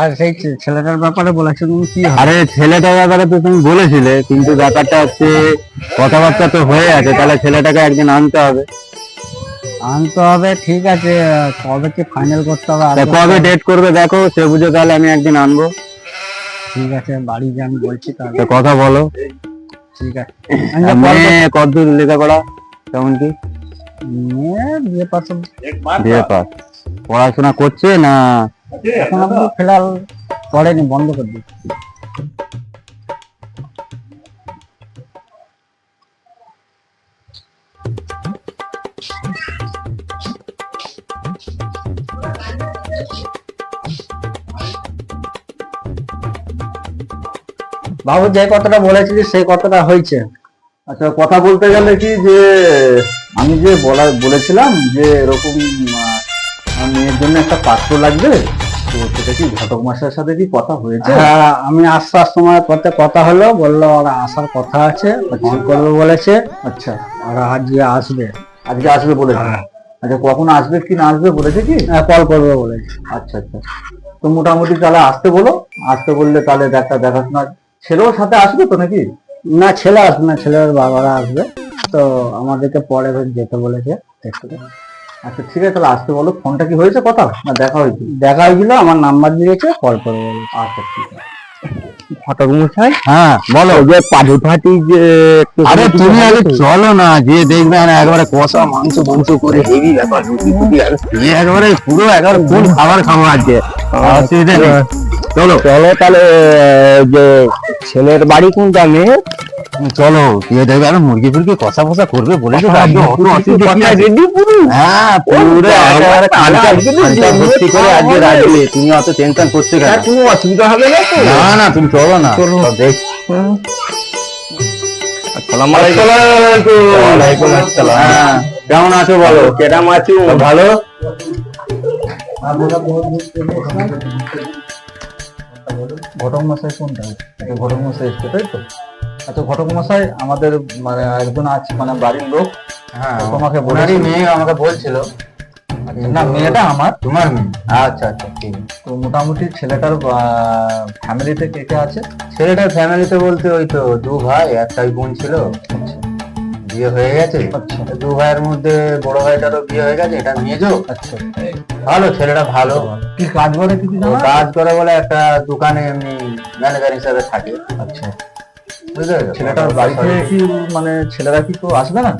আর সেই ছেলেটার ব্যাপারে বলেছ তুমি কি আরে ছেলেটার ব্যাপারে তো তুমি বলেছিলে কিন্তু ব্যাপারটা হচ্ছে কথাবার্তা তো হয়ে আছে তাহলে ছেলেটাকে একদিন আনতে হবে। আনতে হবে ঠিক আছে কবে কি ফাইনাল করতে হবে কবে ডেট করবে দেখো সে বুঝে তাহলে আমি একদিন আনব। ঠিক আছে বাড়ি যে আমি বলছি তাহলে। কথা বলো। ঠিক আছে। মেয়ে কতদূর লেখাপড়া? কেমন কি? মেয়ে বিয়ে পাশে বিয়ে পাস পড়াশোনা করছে না এখন ফিলহাল পড়েনি, বন্ধ করে দিচ্ছি বাবু যে কথাটা বলেছিলি, সেই কথাটা হয়েছে। আচ্ছা কথা বলতে গেলে কি যে, আমি যে বলা, বলেছিলাম যে এরকম আমার মেয়ের জন্য একটা পাত্র লাগবে। তো সেটা কি ঘটক মাসের সাথে কি কথা হয়েছে? হ্যাঁ আমি আসার সময় পথে কথা হলো বলল ওরা আসার কথা আছে ফোন করবে বলেছে। আচ্ছা। ওরা আজকে আসবে। আজকে আসবে বলেছে? আচ্ছা কখন আসবে কি না আসবে বলেছে কি? হ্যাঁ কল করবে বলেছে। আচ্ছা আচ্ছা। তো মোটামুটি তাহলে আসতে বলো। আসতে বললে তাহলে দেখা দেখাশোনা ছেলেও সাথে আসবে তো নাকি? না ছেলে আসবে না ছেলের বাবারা আসবে। তো আমাদেরকে পরে যেতে বলেছে। দেখতে আচ্ছা ঠিক আছে তাহলে আসতে বলো ফোনটা কি হয়েছে কথা না দেখা হয়েছে? দেখা হয়েছিল আমার নাম্বার দিয়েছে কল করবে বলেছে। আচ্ছা ঠিক আছে। ফটক মশাই হ্যাঁ বলো। যে পাটি ফাটি যে আরে তুমি আগে চলো না যে দেখবে না একবারে কষা মাংস মাংস করে হেভি ব্যাপার। রুটি ফুটি একবারে পুরো একবারে ফুল খাবার অসুবিধা নেই। চলো। চলো তাহলে যে ছেলের বাড়ি কোনটা মেয়ে চলো দিয়ে দেখবে আর মুরগি ফুরগি কষা ফসা করবে বলেছ তো আজকে অত অসুবিধা? হ্যাঁ পুরো একেবারে কালকা কালকা ভর্তি করে আজকে রাখবে তুমি অত টেনশন করছ কেন? কোনো অসুবিধা হবে না না না তুমি চলো না। দেখ। ওয়ালাইকুম আসসালাম। হ্যাঁ, কেমন আছো বলো? কেরাম আছো? ভালো? ঘটক মশাই কোনটা? আচ্ছা, ঘটক মশাই এসছে তাই তো? আচ্ছা ঘটক মশাই আমাদের মানে একজন আছে মানে বাড়ির লোক। হ্যাঁ তোমাকে বলেছি। মেয়ে আমাকে বলছিল। আচ্ছা, না মেয়েটা আমার। তোমার মেয়ে? আচ্ছা আচ্ছা ঠিক তো মোটামুটি ছেলেটার ফ্যামিলিতে কে কে আছে? ছেলেটার ফ্যামিলিতে বলতে ওই তো দু ভাই একটাই বোন ছিল। বিয়ে হয়ে গেছে। আচ্ছা। দু ভাইয়ের মধ্যে বড় ভাইটারও বিয়ে হয়ে গেছে এটা মেজো। আচ্ছা। ভালো ছেলেটা ভালো। কি কাজ করে কিছু জানো? কাজ করে বলে একটা দোকানে এমনি ম্যানেজার হিসাবে থাকে। আচ্ছা। ছেলেটা ছেলেটার বাড়িতে কি মানে ছেলেরা কি তো আসবে না?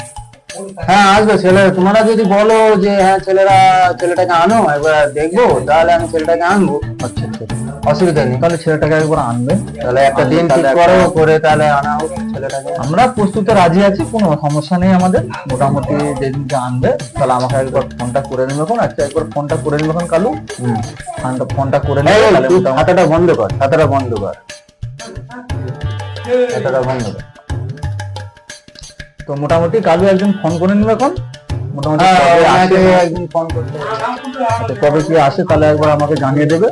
হ্যাঁ আসবে। ছেলে তোমরা যদি বলো যে হ্যাঁ ছেলেরা ছেলেটাকে আনো একবার দেখব তাহলে আমি ছেলেটাকে আনব। আচ্ছা আচ্ছা। অসুবিধা নেই। তাহলে ছেলেটাকে একবার আনবে। তাহলে একটা দিন ঠিক করো করে তাহলে আনা হোক ছেলেটাকে। আমরা প্রস্তুতে রাজি আছি কোনো সমস্যা নেই আমাদের। মোটামুটি যেদিনকে আনবে তাহলে আমাকে একবার ফোনটা করে নেবে কোন আজকে একবার ফোনটা করে নেবে কোন কালু। হুম। ফোনটা করে নেবে তাহলে খাতাটা বন্ধ কর খাতাটা বন্ধ কর। খাতাটা বন্ধ কর। তো মোটামুটি কালু একজন ফোন করে নেবে এখন। মোটামুটি হ্যাঁ, হবে। আচ্ছা, কবে কি আসে তাহলে একবার আমাকে জানিয়ে দেবে।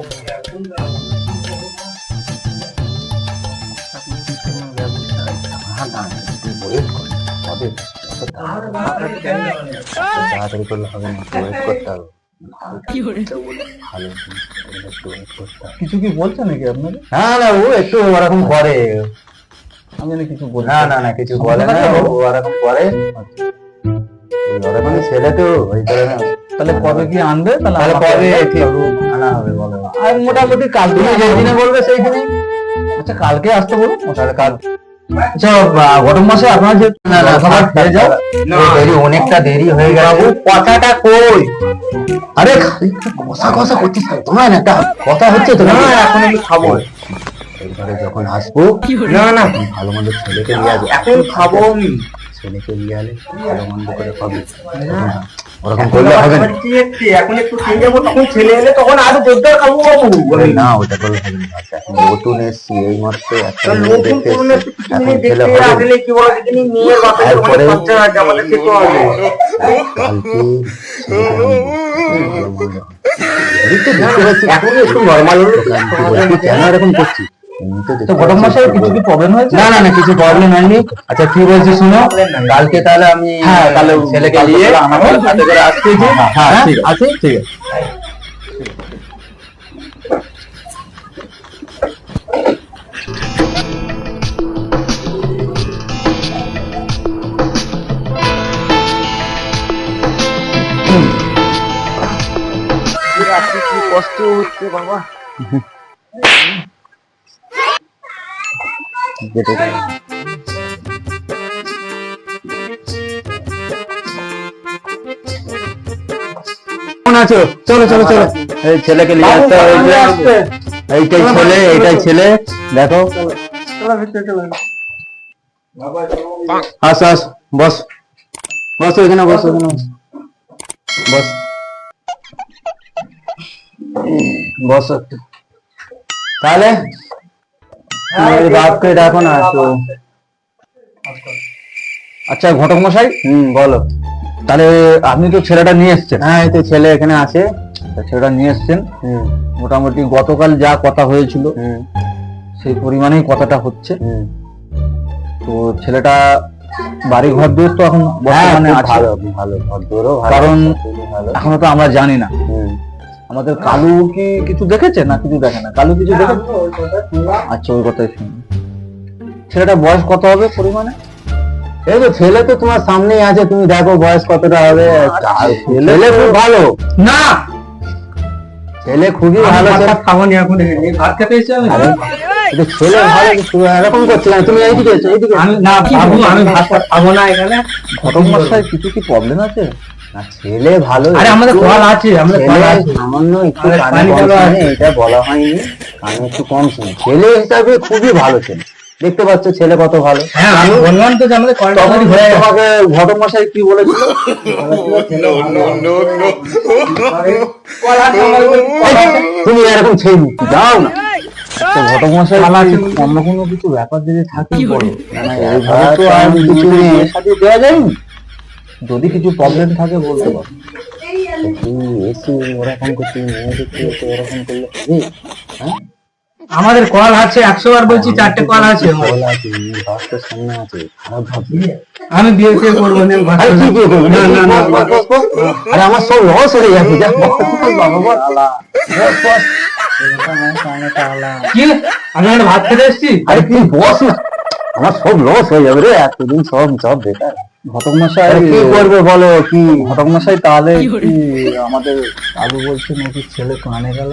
তাড়াতাড়ি করলে হবে না একটু wait করতে হবে। কিছু কি বলছে নাকি আপনাকে হ্যাঁ না ও একটু ওরকম করে। আমি কিছু বলছি। না না না কিছু বলে না ও ওরকম করে। ওরকম ছেলে তো ওই করে না তাহলে কবে কি আনবে? তাহলে কবে? ঠিক আনা হবে বলো। আর মোটামুটি তুমি যেদিনে বলবে সেই দিনে আচ্ছা কালকে আসতে বলুন। তাহলে কাল আচ্ছা আপনার যে না না খাবার খেয়ে যাও দেরি অনেকটা দেরি হয়ে কথাটা কই? আরে করছিস কেন? তোমার একটা কথা হচ্ছে তো না এখন আমি খাব। এবারে যখন আসব না না ভালো মন্দ ছেলেকে নিয়ে আসবে। এখন খাব আমি ছেলেকে নিয়ে আলে ভালো মন্দ করে খাবি। ওরকম করলে হবে না এখন একটু খেয়ে যাব তখন ছেলে এলে তখন আরও জোরদার খাব বাবু বলে না ওটা করলে হবে না আচ্ছা, নতুন এসছি এই মাত্র একটা মেয়ে নতুন দেখতে পুরনো এসছি। একটু এখন ছেলে হবে কি বলা যায় মেয়ের বাপের তারপরে- অনেক খরচা আছে আমাদের খেতে হবে কালকে ছেলেটা আনব। এই তো বুঝতে পারছি, এখন একটু নর্মাল কেন এরকম দেখতে কিছু কি প্রবলেম হয়েছে? না না কিছু প্রবলেম হয়নি। আচ্ছা কি বলছি শুনো? কালকে তাহলে আমি হ্যাঁ তাহলে ছেলেকে আমার সাথে করে হ্যাঁ, কষ্ট হচ্ছে বাবা। কেটে গেল। আছো? চলো চলো চলো। এই ছেলেকে নিয়ে আসতে হবে এইটাই ছেলে এইটাই ছেলে। দেখো। আস। আস বস। বস এখানে বস এখানে বস। বস বস তাহলে এই বাপকে ডাকো না তো। আচ্ছা ঘটক মশাই? হুম বলো। তাহলে আপনি তো ছেলেটা নিয়ে এসছেন। হ্যাঁ এই তো ছেলে এখানে আছে। ছেলেটা নিয়ে এসছেন। মোটামুটি গতকাল যা কথা হয়েছিল সেই পরিমাণেই কথাটা হচ্ছে। তো ছেলেটা বাড়ি ঘর দূর তো এখন বর্তমানে আছে। ভালো ভালো ভালো। কারণ এখনও তো আমরা জানি না। আমাদের কালু কি কিছু দেখেছে না কিছু দেখে না? কালু কিছু দেখে আচ্ছা ওই কথাই শুনি ছেলেটা বয়স কত হবে পরিমাণে? এই তো ছেলে তো তোমার সামনেই আছে তুমি দেখো বয়স কতটা হবে। ছেলে খুব ভালো। না! ছেলে খুবই ভালো ছেলে এখন ভাত খেতে এসেছি আমি। ছেলে ভালো এরকম করছ কেন? তুমি এইদিকে এসো এইদিকে আমি না বাবু আমি ভাত খাব না এখানে। ঘটক মশাই কিছু কি প্রবলেম আছে? ছেলে ভালো। আরে আমাদের কল আছে আমাদের কল আছে। সামান্য একটু কানে। এটা বলা হয়নি। কানে একটু কম শোনে। ছেলে হিসাবে খুবই ভালো ছেলে দেখতে পাচ্ছ ছেলে কত ভালো। হ্যাঁ বললাম তো যে আমাদের কলটা হয়ে তোমাকে ঘটক মশাই কি বলেছিল। তুমি এরকম ছেলে যাও না। তো ঘটক মশাই কি অন্য কোনো কিছু ব্যাপার যদি থাকে বলো। না, না, এইভাবে তো আর কিছু দেওয়া যায়নি? যদি কিছু প্রবলেম থাকে বলতে পারো। ওরকম ওরকম করলে হ্যাঁ আমাদের কল আছে একশো বার বলছি চারটে কল আছে। আমার। আছে বাসটার সামনে আছে খারাপ ভাবছি। আমি বিয়ে ফিয়ে করব না আরে আমার সব লস হয়ে যাচ্ছে যা বাবা বস। বস, বস। কি? আমি একটা ভাত খেতে এসেছি? আরে তুই বস না? আমার সব লস হয়ে যাবে রে এতদিন সব সব বেকার। ঘটক মশাই কি করবে বলো? কি? ঘটক মশাই তাহলে কি আমাদের আলু বলছে নাকি ছেলে কানে গেল?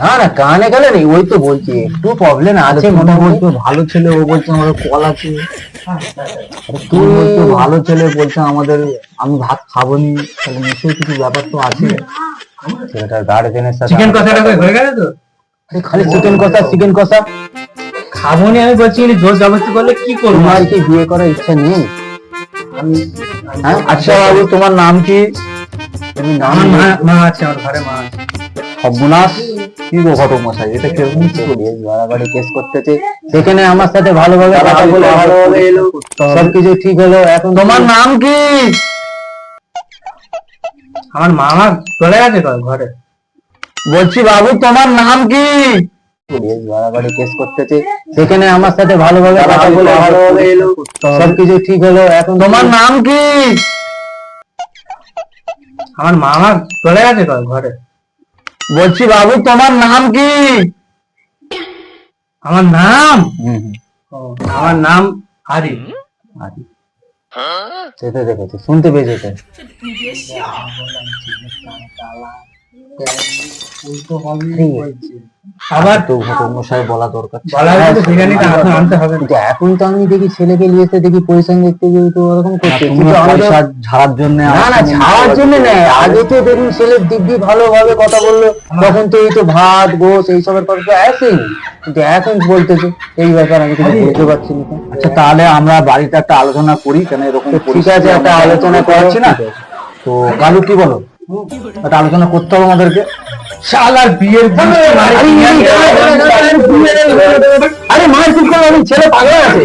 না না কানে গেলে নেই ওই তো বলছি একটু প্রবলেম আছে মনে বলতো ভালো ছেলে ও বলছে আমাদের কল আছে। তুই ভালো ছেলে বলছে আমাদের আমি ভাত খাব নি তাহলে নিশ্চয়ই কিছু ব্যাপার তো আছে। ছেলেটার গার্জেনের সাথে চিকেন কষাটা হয়ে তো? খালি চিকেন কষা চিকেন কষা। খাব নি আমি বলছি জোর জবরদস্তি করলে কি করব? তোমার কি বিয়ে করার ইচ্ছা নেই? হ্যাঁ? আচ্ছা বাবু তোমার নাম কি? তুমি নাম মা মা আছে আমার ঘরে মা আছে। সর্বনাশ। কি গো ঘটক মশাই এটা কেমন কি বাড়াবাড়ি কেস করতেছে। সেখানে আমার সাথে ভালোভাবে কথা বলে ভালোভাবে এলো। সবকিছু ঠিক হলো এখন তোমার নাম কি? আমার মামা চলে গেছে ঘরে। বলছি বাবু তোমার নাম কি? বাড়াবাড়ি কেস করতেছে। সেখানে আমার সাথে ভালোভাবে কথা বলে ভালোভাবে এলো সবকিছু ঠিক হলো এখন তোমার নাম কি? আমার মামা চলে গেছে ঘরে? বলছি বাবু তোমার নাম কি? আমার নাম? আমার নাম হারি আরে। সেটা দেখেছি শুনতে পেয়েছে আবার তো ঘটক মশাই বলা দরকার। ছিল। বলা হয়েছে বিরিয়ানিটা এখন আনতে হবে না। কিন্তু এখন তো আমি দেখি ছেলেকে নিয়ে এসে দেখি পয়সা দেখতে গিয়ে তো ওরকম করছে। তুমি কিন্তু আমি তো- পয়সা ঝাড়ার জন্য না না ছাড়ার জন্য নেই আগে তো দেখুন ছেলের দিব্যি ভালোভাবে কথা বলল তখন তো এই তো ভাত গোস এইসবের তো আসেনি কিন্তু এখন বলতেছে এই ব্যাপার আমি কিছু বুঝতে পারছি না। আচ্ছা তাহলে আমরা বাড়িতে একটা আলোচনা করি কেন এরকম ঠিক আছে একটা আলোচনা করাচ্ছি না? তো কালু কি বলো? একটা আলোচনা করতে হবে আমাদেরকে শালার বিয়ের আরে, মায়ের ছেলে পাগল আছে